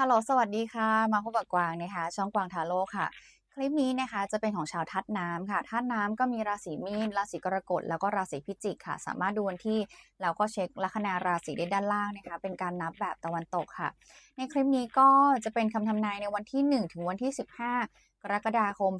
ฮัลโหลสวัสดีค่ะ มาพบกับกวางนะคะ ช่องกวางทาโร่ค่ะ คลิปนี้นะคะจะเป็นของชาวธาตุน้ำค่ะธาตุน้ำก็มีราศีมีนราศีกรกฎแล้วก็ราศีพิจิกค่ะ สามารถดูวันที่แล้วก็เช็คลัคนาราศีได้ด้านล่างนะคะ เป็นการนับแบบตะวันตกค่ะ ในคลิปนี้ก็จะเป็นคำทำนายในวันที่ 1 ถึงวันที่ 15กรกฎาคม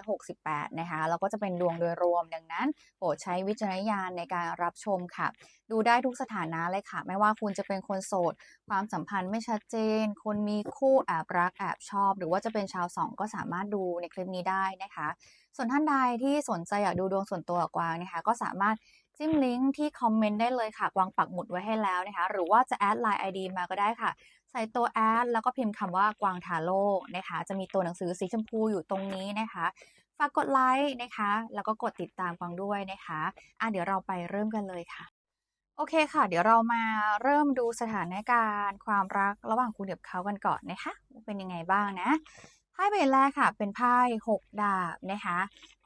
2568 นะคะ แล้วก็จะเป็นดวงโดยรวม ดังนั้นโปรดใช้วิจารณญาณในการรับชมค่ะ ดูได้ทุกสถานะเลยค่ะ ไม่ว่าคุณจะเป็นคนโสด ความสัมพันธ์ไม่ชัดเจน คนมีคู่แอบรักแอบชอบ หรือว่าจะเป็นชาวสองก็สามารถดูในคลิปนี้ได้นะคะ ส่วนท่านใดที่สนใจอยากดูดวงส่วนตัวกวางนะคะ ก็สามารถจิ้มลิงก์ที่คอมเมนต์ได้เลยค่ะ กวางปักหมุดไว้ให้แล้วนะคะ หรือว่าจะแอดไลน์ ID มาก็ได้ค่ะ ใส่ตัวแอดแล้วก็พิมพ์คำว่ากวางทาโร่นะคะ จะมีตัวหนังสือสีชมพูอยู่ตรงนี้นะคะ ฝากกดไลค์นะคะ แล้วก็กดติดตามกวางด้วยนะคะอะเดี๋ยวเราไปเริ่มกันเลยค่ะ โอเคค่ะ เดี๋ยวเรามาเริ่มดูสถานการณ์ ความรักระหว่างคุณกับเขากันก่อนนะคะ เป็นยังไงบ้างนะ ไพ่ใบแรกค่ะ เป็นไพ่หกดาบนะคะ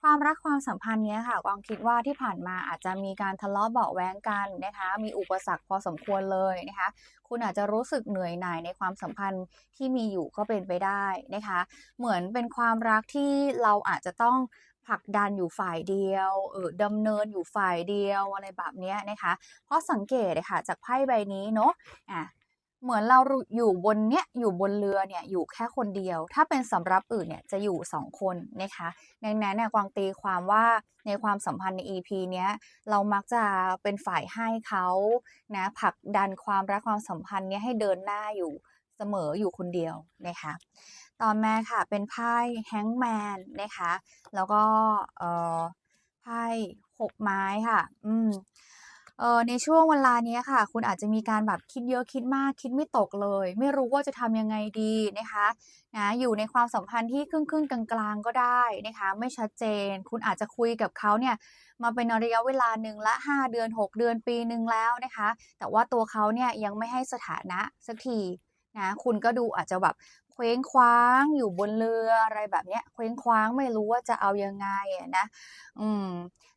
ความรักความสัมพันธ์เนี้ยค่ะกวางคิดว่าที่ผ่านมาอาจจะมีการทะเลาะเบาแว้งกันนะคะ มีอุปสรรคพอสมควรเลยนะคะ คุณอาจจะรู้สึกเหนื่อยหน่ายในความสัมพันธ์ที่มีอยู่ก็เป็นไปได้นะคะ เหมือนเป็นความรักที่เราอาจจะต้องผลักดันอยู่ฝ่ายเดียวเออดำเนินอยู่ฝ่ายเดียวอะไรแบบเนี้ยนะคะ เพราะสังเกตเลยค่ะจากไพ่ใบนี้เนาะอะ เหมือนเราอยู่บนเนี้ยอยู่บนเรือเนี่ยอยู่แค่คนเดียว ถ้าเป็นสำรับอื่นเนี่ยจะอยู่สองคนนะคะดังนั้นเนี่ยกวางตีความว่าในความสัมพันธ์ใน EP เนี้ยเรามักจะเป็นฝ่ายให้เขานะผลักดันความรักความสัมพันธ์เนี้ยให้เดินหน้าอยู่เสมออยู่คนเดียวนะคะต่อมาค่ะเป็นไพ่แฮงแมนนะคะแล้วก็เอ่อไพ่หกไม้ค่ะ อืม เออในช่วงเวลานี้ค่ะ คุณอาจจะมีการแบบคิดเยอะคิดมากคิดไม่ตกเลย ไม่รู้ว่าจะทำยังไงดีนะคะนะอยู่ในความสัมพันธ์ที่ครึ่งครึ่งกลางๆก็ได้นะคะ ไม่ชัดเจน คุณอาจจะคุยกับเขาเนี่ยมาเป็นระยะเวลาหนึ่งละ 5 เดือน 6 เดือนปีหนึ่งแล้วนะคะ แต่ว่าตัวเขาเนี่ยยังไม่ให้สถานะสักทีนะคุณก็ดูอาจจะแบบ เคว้งคว้างอยู่บนเรืออะไรแบบเนี้ยเคว้งคว้างไม่รู้ว่าจะเอายังไงอะนะอืม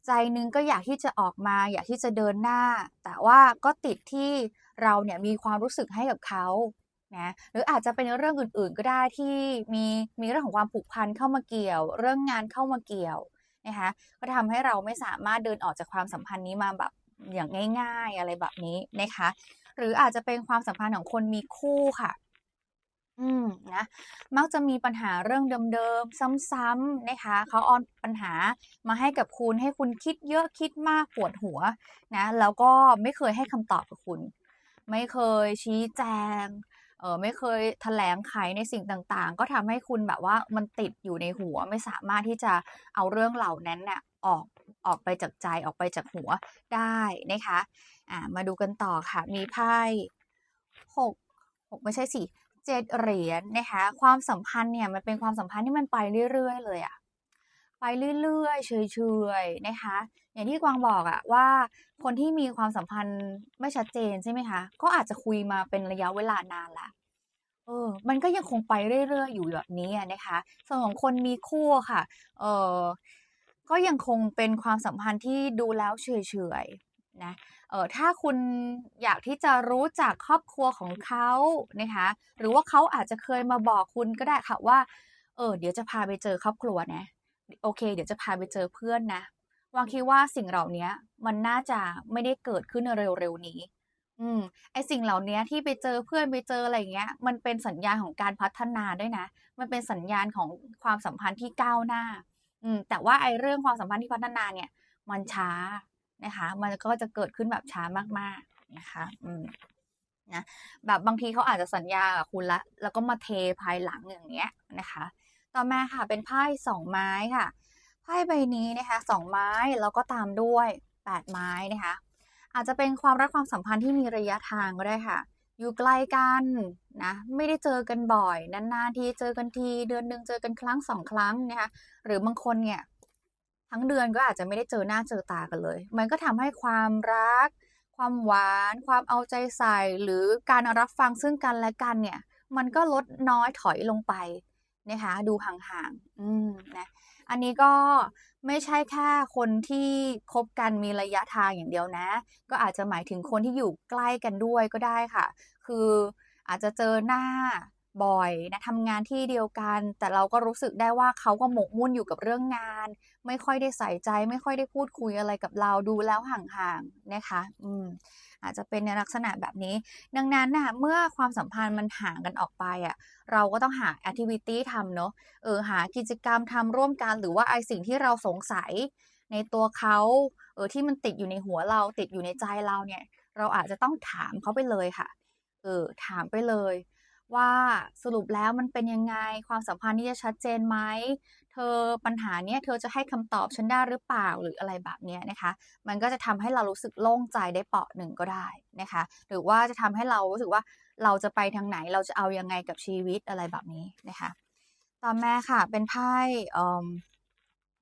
ใจนึงก็อยากที่จะออกมา อยากที่จะเดินหน้า แต่ว่าก็ติดที่เราเนี่ยมีความรู้สึกให้กับเขานะหรืออาจจะเป็นเรื่องอื่นๆก็ได้ที่มีมีเรื่องของความผูกพันเข้ามาเกี่ยว เรื่องงานเข้ามาเกี่ยวนะคะก็ทำให้เราไม่สามารถเดินออกจากความสัมพันธ์นี้มาแบบอย่างง่าย ๆ อะไรแบบนี้นะคะ หรืออาจจะเป็นความสัมพันธ์ของคนมีคู่ค่ะ อืมนะมักจะมีปัญหาเรื่องเดิมๆ ซ้ำๆนะคะเขาเอาปัญหามาให้กับคุณให้คุณคิดเยอะคิดมากปวดหัวนะแล้วก็ไม่เคยให้คำตอบกับคุณ ไม่เคยชี้แจงเออไม่เคยแถลงไขในสิ่งต่างๆ ก็ทำให้คุณแบบว่ามันติดอยู่ในหัวไม่สามารถที่จะเอาเรื่องเหล่านั้นน่ะออกออกไปจากใจออกไปจากหัวได้นะคะอ่ามาดูกันต่อค่ะมีไพ่หกหกไม่ใช่สิ เจ็ดเหรียญนะคะความสัมพันธ์เนี่ยมันเป็นความสัมพันธ์ที่มันไปเรื่อยๆ เลยอะไปเรื่อยๆเฉยๆนะคะอย่างที่กวางบอกอะว่าคนที่มีความสัมพันธ์ไม่ชัดเจนใช่ไหมคะก็อาจจะคุยมาเป็นระยะเวลานานละเออ มันก็ยังคงไปเรื่อยๆอยู่แบบนี้นะคะ ส่วนของคนมีคู่ค่ะ เออก็ยังคงเป็นความสัมพันธ์ที่ดูแล้วเฉยๆ นะเออถ้าคุณอยากที่จะรู้จักครอบครัวของเขานะคะหรือว่าเขาอาจจะเคยมาบอกคุณก็ได้ค่ะว่าเออเดี๋ยวจะพาไปเจอครอบครัวนะโอเค เดี๋ยวจะพาไปเจอเพื่อนนะวางคิดว่าสิ่งเหล่านี้มันน่าจะไม่ได้เกิดขึ้นเร็วๆนี้ อืมไอสิ่งเหล่านี้ที่ไปเจอเพื่อนไปเจออะไรอย่างเงี้ย มันเป็นสัญญาณของการพัฒนาด้วยนะ มันเป็นสัญญาณของความสัมพันธ์ที่ก้าวหน้า อืมแต่ว่าไอเรื่องความสัมพันธ์ที่พัฒนาเนี่ย มันช้า นะคะ มันก็จะเกิดขึ้นแบบช้ามากๆนะคะ อืมนะแบบบางทีเขาอาจจะสัญญากับคุณละแล้วก็มาเทภายหลังอย่างเงี้ยนะคะ ต่อมาค่ะเป็นไพ่สองไม้ค่ะไพ่ใบนี้นะคะสองไม้แล้วก็ตามด้วยแปดไม้นะคะ อาจจะเป็นความรักความสัมพันธ์ที่มีระยะทางก็ได้ค่ะ อยู่ไกลกันนะไม่ได้เจอกันบ่อยนานๆทีเจอกันทีเดือนหนึ่งเจอกันครั้งสองครั้งนะคะหรือบางคนเนี่ย ทั้งเดือนก็อาจจะไม่ได้เจอหน้าเจอตากันเลย มันก็ทำให้ความรัก ความหวาน ความเอาใจใส่ หรือการรับฟังซึ่งกันและกันเนี่ย มันก็ลดน้อยถอยลงไปนะคะ ดูห่างๆ อืมนะ อันนี้ก็ไม่ใช่แค่คนที่คบกันมีระยะทางอย่างเดียวนะ ก็อาจจะหมายถึงคนที่อยู่ใกล้กันด้วยก็ได้ค่ะ คืออาจจะเจอหน้า บ่อยนะทำงานที่เดียวกัน แต่เราก็รู้สึกได้ว่าเขาก็หมกมุ่นอยู่กับเรื่องงาน ไม่ค่อยได้ใส่ใจ ไม่ค่อยได้พูดคุยอะไรกับเราดูแล้วห่างๆนะคะอืมอาจจะเป็นในลักษณะแบบนี้ ดังนั้นนะเมื่อความสัมพันธ์มันห่างกันออกไปอะเราก็ต้องหาแอคทิวิตี้ทำเนาะเออหากิจกรรมทำร่วมกัน หรือว่าไอสิ่งที่เราสงสัยในตัวเขาเออที่มันติดอยู่ในหัวเราติดอยู่ในใจเราเนี่ย เราอาจจะต้องถามเขาไปเลยค่ะเออถามไปเลย ว่าสรุปแล้วมันเป็นยังไงความสัมพันธ์นี้จะชัดเจนไหมเธอปัญหาเนี้ยเธอจะให้คำตอบฉันได้หรือเปล่าหรืออะไรแบบเนี้ยนะคะ มันก็จะทำให้เรารู้สึกโล่งใจได้เปาะหนึ่งก็ได้นะคะ หรือว่าจะทำให้เรารู้สึกว่าเราจะไปทางไหนเราจะเอายังไงกับชีวิตอะไรแบบนี้นะคะ ต่อมาค่ะเป็นไพ่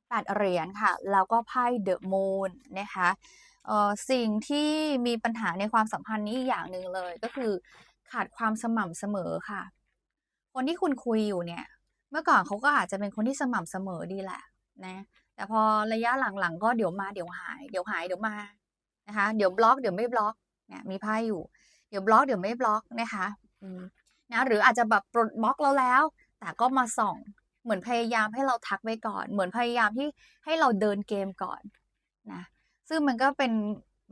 แปดเหรียญค่ะแล้วก็ไพ่เดอะมูนนะคะสิ่งที่มีปัญหาในความสัมพันธ์นี้อย่างหนึ่งเลยก็คือ ขาดความสม่ำเสมอค่ะ คนที่คุณคุยอยู่เนี่ย เมื่อก่อนเขาก็อาจจะเป็นคนที่สม่ำเสมอดีแหละนะ แต่พอระยะหลังๆ ก็เดี๋ยวมาเดี๋ยวหายเดี๋ยวหายเดี๋ยวมานะคะ เดี๋ยวบล็อกเดี๋ยวไม่บล็อกเนี่ยมีไพ่อยู่ เดี๋ยวบล็อกเดี๋ยวไม่บล็อกนะคะอืมนะหรืออาจจะแบบปลดบล็อกเราแล้ว แต่ก็มาส่องเหมือนพยายามให้เราทักไว้ก่อน เหมือนพยายามที่ให้เราเดินเกมก่อนนะซึ่งมันก็เป็น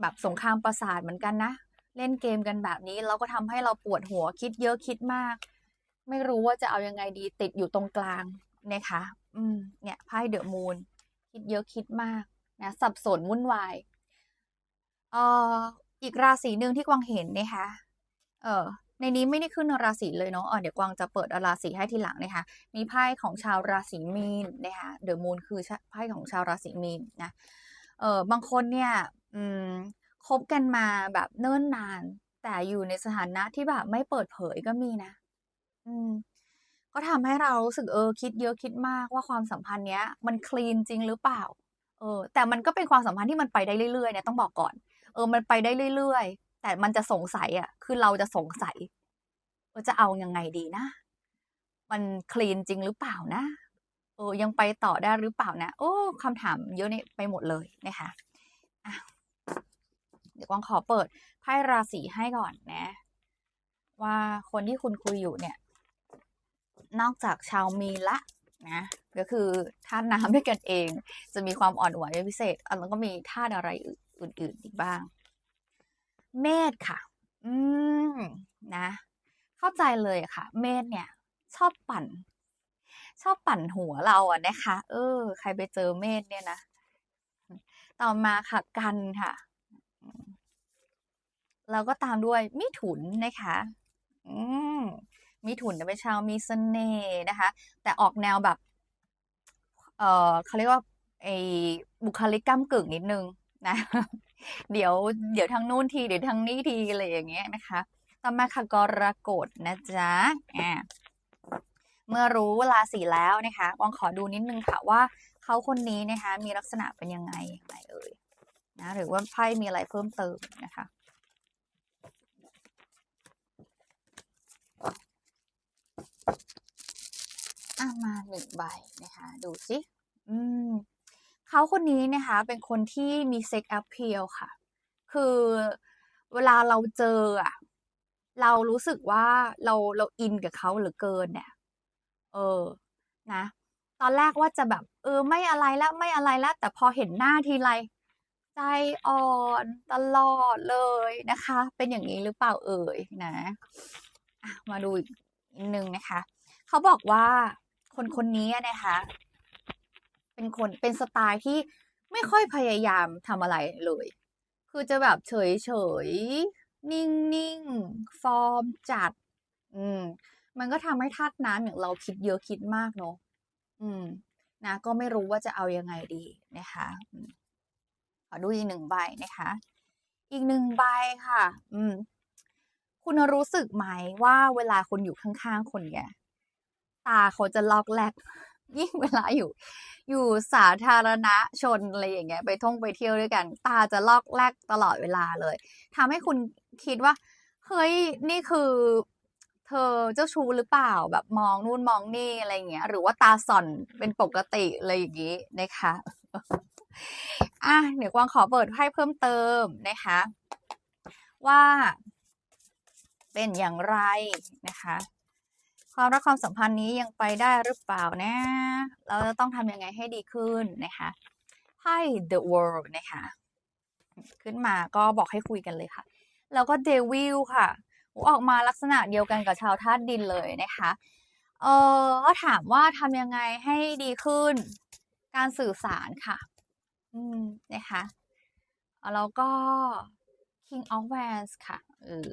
แบบสงครามประสาทเหมือนกันนะ เล่นเกมกันแบบนี้แล้วก็ทำให้เราปวดหัวคิดเยอะคิดมาก ไม่รู้ว่าจะเอายังไงดีติดอยู่ตรงกลางนะคะ อืม เนี่ยไพ่เดอะมูนคิดเยอะคิดมากนะสับสนวุ่นวายเอ่ออีกราศีหนึ่งที่กวางเห็นนะคะเออในนี้ไม่ได้ขึ้นราศีเลยเนาะเดี๋ยวกวางจะเปิดราศีให้ทีหลังนะคะ มีไพ่ของชาวราศีมีนนะคะเดอะมูนคือไพ่ของชาวราศีมีนนะ เออบางคนเนี่ย อืม คบกันมาแบบเนิ่นนาน แต่อยู่ในสถานะที่แบบไม่เปิดเผยก็มีนะ อืม ก็ทำให้เรารู้สึกเออ คิดเยอะคิดมากว่าความสัมพันธ์เนี้ย มันคลีนจริงหรือเปล่า เออ แต่มันก็เป็นความสัมพันธ์ที่มันไปได้เรื่อยๆเนี่ยต้องบอกก่อน เออ มันไปได้เรื่อยๆ แต่มันจะสงสัยอะ คือเราจะสงสัยว่าจะเอายังไงดีนะ มันคลีนจริงหรือเปล่านะเออยังไปต่อได้หรือเปล่านะ โอ้คำถามเยอะเนี่ยไปหมดเลยนะคะอะ ดี๋ยวกวางขอเปิดไพ่ราศีให้ก่อนนะ ว่าคนที่คุณคุยอยู่เนี่ย นอกจากชาวมีละนะก็คือธาตุน้ำด้วยกันเอง จะมีความอ่อนไหวเป็นพิเศษแล้วก็มีธาตุอะไรอื่น ๆ อีกบ้าง เมษค่ะ อืมนะ เข้าใจเลยค่ะ เมษเนี่ย ชอบปั่น ชอบปั่นหัวเราอะนะคะ เออ ใครไปเจอเมษเนี่ยนะ ต่อมาค่ะกันค่ะ แล้วก็ตามด้วยมิถุนนะคะ อืมมิถุนเป็นชาวมีเสน่ห์นะคะ แต่ออกแนวแบบ เออเขาเรียกว่าไอ้บุคลิกก้ากึ่งนิดนึงนะ เดี๋ยวเดี๋ยวทางนู้นที เดี๋ยวทางนี้ทีอะไรอย่างเงี้ยนะคะ ต่อมาค่ะกรกฎนะจ๊ะอ่าเมื่อรู้ราศีแล้วนะคะวางขอดูนิดนึงค่ะว่าเขาคนนี้นะคะ มีลักษณะเป็นยังไงอย่างไรเอ่ยนะหรือว่าไพ่มีอะไรเพิ่มเติมนะคะ อะมาหนึ่งใบนะคะ ดูสิอืมเขาคนนี้นะคะ เป็นคนที่มีเซ็กแอปเพีลค่ะ คือเวลาเราเจออะเรารู้สึกว่าเราเราอินกับเขาเหลือเกินเนี่ย เออ นะ ตอนแรกว่าจะแบบ เออ ไม่อะไรแล้วไม่อะไรแล้วแต่พอเห็นหน้าทีไรใจอ่อนตลอดเลยนะคะ เป็นอย่างนี้หรือเปล่าเอ่ยนะะมาดูอีก หนึ่งนะคะ เขาบอกว่าคนคนนี้นะคะ เป็นคนเป็นสไตล์ที่ไม่ค่อยพยายามทำอะไรเลย คือจะแบบเฉยเฉยนิ่งนิ่งฟอร์มจัด อืม มันก็ทำให้ธาตุน้ำอย่างเราคิดเยอะคิดมากเนาะอืม นะ ก็ไม่รู้ว่าจะเอายังไงดีนะคะขอดูอีกหนึ่งใบนะคะ อีกหนึ่งใบค่ะ อืม คุณรู้สึกไหมว่าเวลาคนอยู่ข้างๆ คนเนี่ยตาเขาจะลอกแลกยิ่งเวลาอยู่ อยู่สาธารณะชนอะไรอย่างเงี้ย ไปท่องไปเที่ยวด้วยกัน ตาจะลอกแลกตลอดเวลาเลยทำให้คุณคิดว่า เฮ้ยนี่คือ เธอเจ้าชู้หรือเปล่าแบบมองนู่นมองนี่อะไรอย่างเงี้ย หรือว่าตาส่อนเป็นปกติอะไรอย่างงี้นะคะอะเดี๋ยวกวางขอเปิดไพ่เพิ่มเติมนะคะ ว่า เป็นอย่างไรนะคะ ความรักความสัมพันธ์นี้ยังไปได้หรือเปล่านะ เราจะต้องทำยังไงให้ดีขึ้นนะคะไพ่ the world นะคะ ขึ้นมาก็บอกให้คุยกันเลยค่ะ แล้วก็เดวิลค่ะ ออกมาลักษณะเดียวกันกับชาวธาตุดินเลยนะคะเออก็ถามว่าทำยังไงให้ดีขึ้น การสื่อสารค่ะ อืมนะคะแล้วก็ King of Wands ค่ะเออ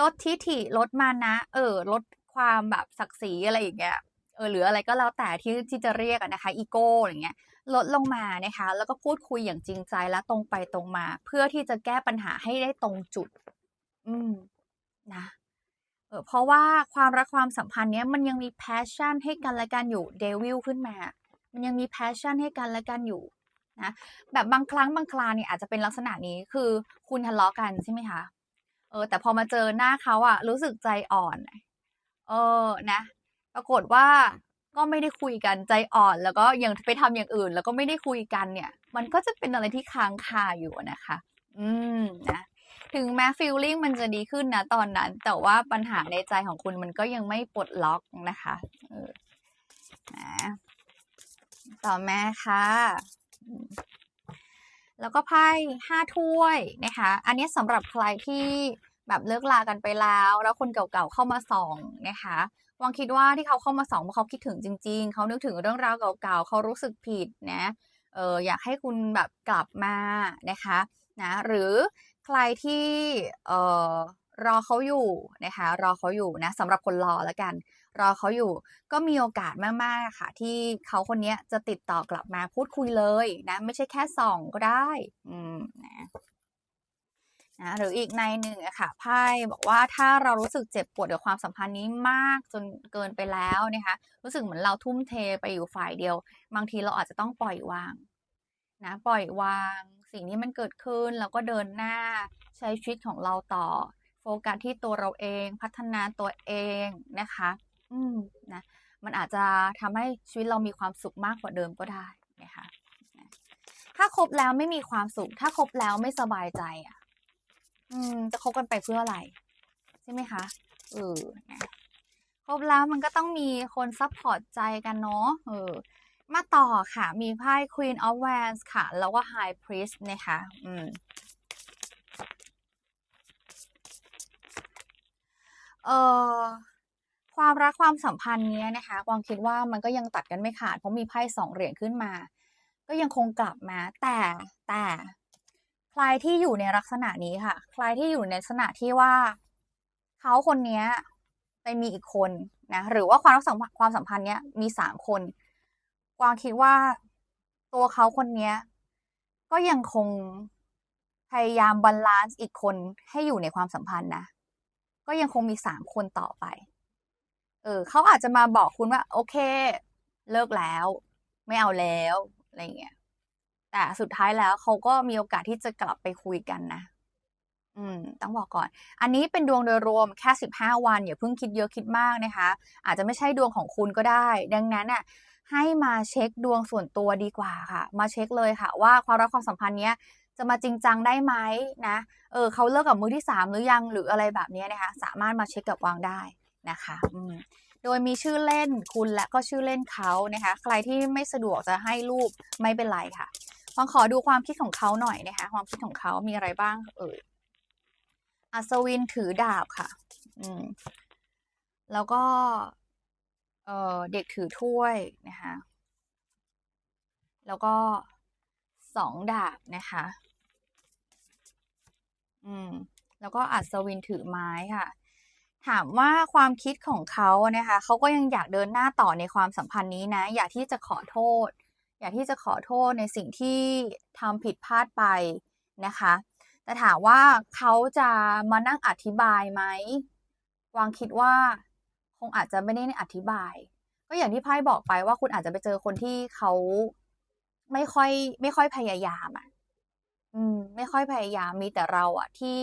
ลดทิฐิลดมานะ เออ ลดความแบบศักดิ์ศรีอะไรอย่างเงี้ยเออหรืออะไรก็แล้วแต่ที่ที่จะเรียกนะคะอีโก้อะไรเงี้ยลดลงมานะคะ แล้วก็พูดคุยอย่างจริงใจและตรงไปตรงมา เพื่อที่จะแก้ปัญหาให้ได้ตรงจุด อืมนะเออเพราะว่าความรักความสัมพันธ์เนี้ยมันยังมี passion ให้กันและกันอยู่เดวิลขึ้นมา มันยังมี passion ให้กันและกันอยู่นะแบบบางครั้งบางคราเนี่ยอาจจะเป็นลักษณะนี้คือคุณทะเลาะกันใช่ไหมคะ เออแต่พอมาเจอหน้าเขาอะรู้สึกใจอ่อน เออนะ ปรากฏว่าก็ไม่ได้คุยกันใจอ่อน แล้วก็ยังไปทำอย่างอื่น แล้วก็ไม่ได้คุยกันเนี่ย มันก็จะเป็นอะไรที่ค้างคาอยู่นะคะ อืมนะถึงแม้ฟีลลิ่งมันจะดีขึ้นนะตอนนั้น แต่ว่าปัญหาในใจของคุณมันก็ยังไม่ปลดล็อกนะคะเออนะต่อมาค่ะ แล้วก็ไพ่ห้าถ้วยนะคะ อันนี้สำหรับใครที่แบบเลิกลากันไปแล้ว แล้วคนเก่าๆเข้ามาส่องนะคะวางคิดว่าที่เขาเข้ามาส่องเพราะเขาคิดถึงจริง ๆ เขานึกถึงเรื่องราวเก่าๆเขารู้สึกผิดนะเอออยากให้คุณแบบกลับมานะคะนะหรือใครที่เอ่อรอเขาอยู่นะคะรอเขาอยู่นะสำหรับคนรอแล้วกัน รอเขาอยู่ ก็มีโอกาสมากๆค่ะ ที่เขาคนนี้จะติดต่อกลับมาพูดคุยเลยนะ ไม่ใช่แค่ส่องก็ได้อืมนะนะหรืออีกในหนึ่งอะค่ะไพ่บอกว่าถ้าเรารู้สึกเจ็บปวดกับความสัมพันธ์นี้มากจนเกินไปแล้วนะคะรู้สึกเหมือนเราทุ่มเทไปอยู่ฝ่ายเดียว บางทีเราอาจจะต้องปล่อยวางนะปล่อยวางสิ่งที่มันเกิดขึ้นแล้วก็เดินหน้าใช้ชีวิตของเราต่อ โฟกัสที่ตัวเราเองพัฒนาตัวเองนะคะ อืมนะมันอาจจะทำให้ชีวิตเรามีความสุขมากกว่าเดิมก็ได้นะคะถ้าคบแล้วไม่มีความสุข ถ้าคบแล้วไม่สบายใจอะ อืม จะคบกันไปเพื่ออะไร ใช่ไหมคะเออนะคบแล้วมันก็ต้องมีคนซัพพอร์ตใจกันเนาะเออ มาต่อค่ะ มีไพ่ Queen of Wands ค่ะ แล้วก็ High Priest นะคะ อืม เออ ความรักความสัมพันธ์เนี้ยนะคะกวางคิดว่ามันก็ยังตัดกันไม่ขาด เพราะมีไพ่สองเหรียญขึ้นมา ก็ยังคงกลับมา แต่แต่ใครที่อยู่ในลักษณะนี้ค่ะ ใครที่อยู่ในลักษณะที่ว่าเขาคนเนี้ยไปมีอีกคนนะหรือว่าความรักสัมพันธ์ความสัมพันธ์เนี้ยมีสามคนกวางคิดว่าตัวเขาคนเนี้ย ก็ยังคงพยายามบาลานซ์อีกคนให้อยู่ในความสัมพันธ์นะ ก็ยังคงมีสามคนต่อไป เออเขาอาจจะมาบอกคุณว่า โอเค เลิกแล้ว ไม่เอาแล้วอะไรเงี้ยแต่สุดท้ายแล้วเขาก็มีโอกาสที่จะกลับไปคุยกันนะอืม ต้องบอกก่อน อันนี้เป็นดวงโดยรวมแค่สิบห้าวันอย่าเพิ่งคิดเยอะคิดมากนะคะ อาจจะไม่ใช่ดวงของคุณก็ได้ ดังนั้นน่ะให้มาเช็คดวงส่วนตัวดีกว่าค่ะ มาเช็คเลยค่ะ ว่าความรักความสัมพันธ์เนี้ยจะมาจริงจังได้ไหมนะ เออเขาเลิกกับมือที่สามหรือยังหรืออะไรแบบนี้นะคะ สามารถมาเช็คกับวางได้ นะคะโดยมีชื่อเล่นคุณและก็ชื่อเล่นเขานะคะ ใครที่ไม่สะดวกจะให้รูปไม่เป็นไรค่ะฟังขอดูความคิดของเขาหน่อยนะคะ ความคิดของเขามีอะไรบ้าง เอ่ยอัศวินถือดาบค่ะ อืม แล้วก็ เอ่อ เด็กถือถ้วยนะคะ แล้วก็สองดาบนะคะ อืม แล้วก็อัศวินถือไม้ค่ะ ถามว่าความคิดของเขานะคะเขาก็ยังอยากเดินหน้าต่อในความสัมพันธ์นี้นะ อยากที่จะขอโทษ อยากที่จะขอโทษในสิ่งที่ทำผิดพลาดไปนะคะ แต่ถามว่าเขาจะมานั่งอธิบายไหมวางคิดว่าคงอาจจะไม่ได้อธิบาย ก็อย่างที่ไพ่บอกไปว่าคุณอาจจะไปเจอคนที่เขาไม่ค่อย ไม่ค่อยพยายามอะ อืม ไม่ค่อยพยายามมีแต่เราอะที่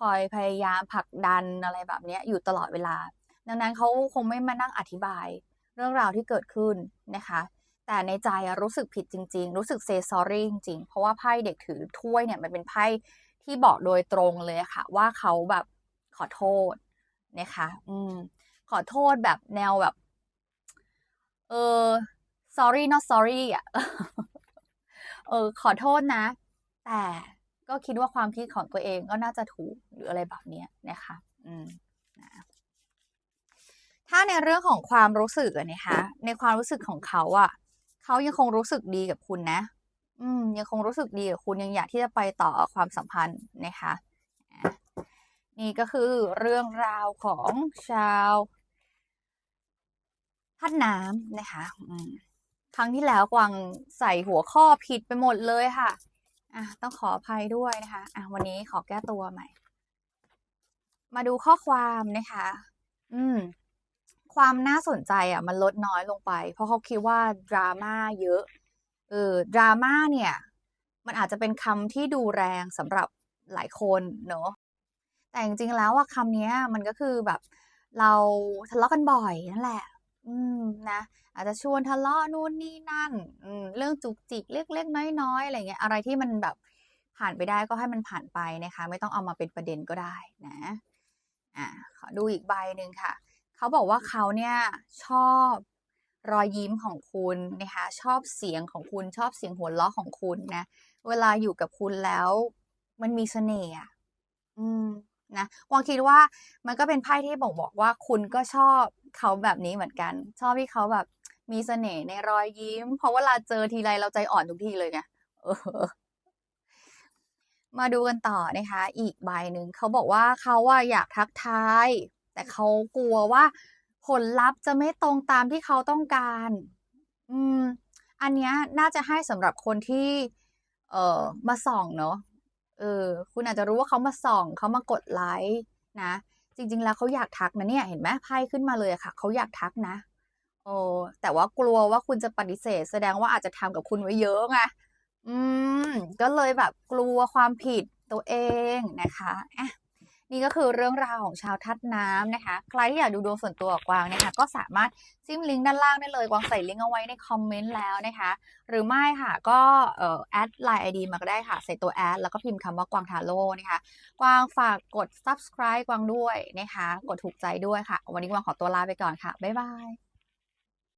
คอยพยายามผลักดันอะไรแบบนี้อยู่ตลอดเวลา ดังนั้นเขาคงไม่มานั่งอธิบายเรื่องราวที่เกิดขึ้นนะคะ แต่ในใจรู้สึกผิดจริง ๆ รู้สึก say sorry จริงๆ เพราะว่าไพ่เด็กถือถ้วยเนี่ยมันเป็นไพ่ที่บอกโดยตรงเลยค่ะ ว่าเขาแบบขอโทษนะคะ อืม ขอโทษแบบแนวแบบ เออ sorry not sorry อะ เออ ขอโทษนะ แต่ ก็คิดว่าความคิดของตัวเองก็น่าจะถูกหรืออะไรแบบเนี้ยนะคะอืมนะถ้าในเรื่องของความรู้สึกนะคะในความรู้สึกของเขาอะเขายังคงรู้สึกดีกับคุณนะ อืม ยังคงรู้สึกดีกับคุณยังอยากที่จะไปต่อความสัมพันธ์นะคะนี่ก็คือเรื่องราวของชาวพัดน้ำนะคะครั้งที่แล้วกวางใส่หัวข้อผิดไปหมดเลยค่ะ อะต้องขออภัยด้วยนะคะอะวันนี้ขอแก้ตัวใหม่ มาดูข้อความนะคะ อืม ความน่าสนใจอะ มันลดน้อยลงไป เพราะเขาคิดว่าดราม่าเยอะเออดราม่าเนี่ย มันอาจจะเป็นคำที่ดูแรงสำหรับหลายคนเนอะแต่จริงๆแล้วอะคำนี้มันก็คือแบบ เราทะเลาะกันบ่อยนั่นแหละ อืมนะอาจจะชวนทะเลาะนู่นนี่นั่นอืมเรื่องจุกจิกเล็กๆน้อยๆอะไรเงี้ยอะไรที่มันแบบผ่านไปได้ก็ให้มันผ่านไปนะคะ ไม่ต้องเอามาเป็นประเด็นก็ได้นะอ่าขอดูอีกใบหนึ่งค่ะ เขาบอกว่าเขาเนี่ยชอบรอยยิ้มของคุณนะคะชอบเสียงของคุณชอบเสียงหัวเราะของคุณนะเวลาอยู่กับคุณแล้ว มันมีเสน่ห์อืมนะวางคิดว่ามันก็เป็นไพ่ที่บ่งบอกว่าคุณก็ชอบ เขาแบบนี้เหมือนกัน ชอบที่เขาแบบมีเสน่ห์ในรอยยิ้ม เพราะเวลาเจอทีไรเราใจอ่อนทุกทีเลยไงมาดูกันต่อนะคะ อีกใบหนึ่งเขาบอกว่าเขาอะอยากทักทาย แต่เขากลัวว่า ผลลัพธ์จะไม่ตรงตามที่เขาต้องการ อืม อันเนี้ยน่าจะให้สำหรับคนที่ เอ่อมาส่องเนาะเออ คุณอาจจะรู้ว่าเขามาส่องเขามากดไลค์นะ จริง ๆ แล้วเขาอยากทักนะเนี่ยเห็นไหมไพ่ขึ้นมาเลยอะค่ะเขาอยากทักนะโอ้แต่ว่ากลัวว่าคุณจะปฏิเสธ แสดงว่าอาจจะทำกับคุณไว้เยอะไงอืม ก็เลยแบบกลัวความผิดตัวเองนะคะอะ นี่ก็คือเรื่องราวของชาวทัดน้ำนะคะ ใครที่อยากดูดวงส่วนตัวกวางนะคะ ก็สามารถจิ้มลิงก์ด้านล่างได้เลยกวางใส่ลิงก์เอาไว้ในคอมเมนต์แล้วนะคะ หรือไม่ค่ะก็เอ่อแอดไลน์ไอดีมาก็ได้ค่ะ ใส่ตัวแอดแล้วก็พิมพ์คำว่ากวางทาโร่นะคะ กวางฝากกด subscribe กวางด้วยนะคะ กดถูกใจด้วยค่ะ วันนี้กวางขอตัวลาไปก่อนค่ะ บ๊ายบาย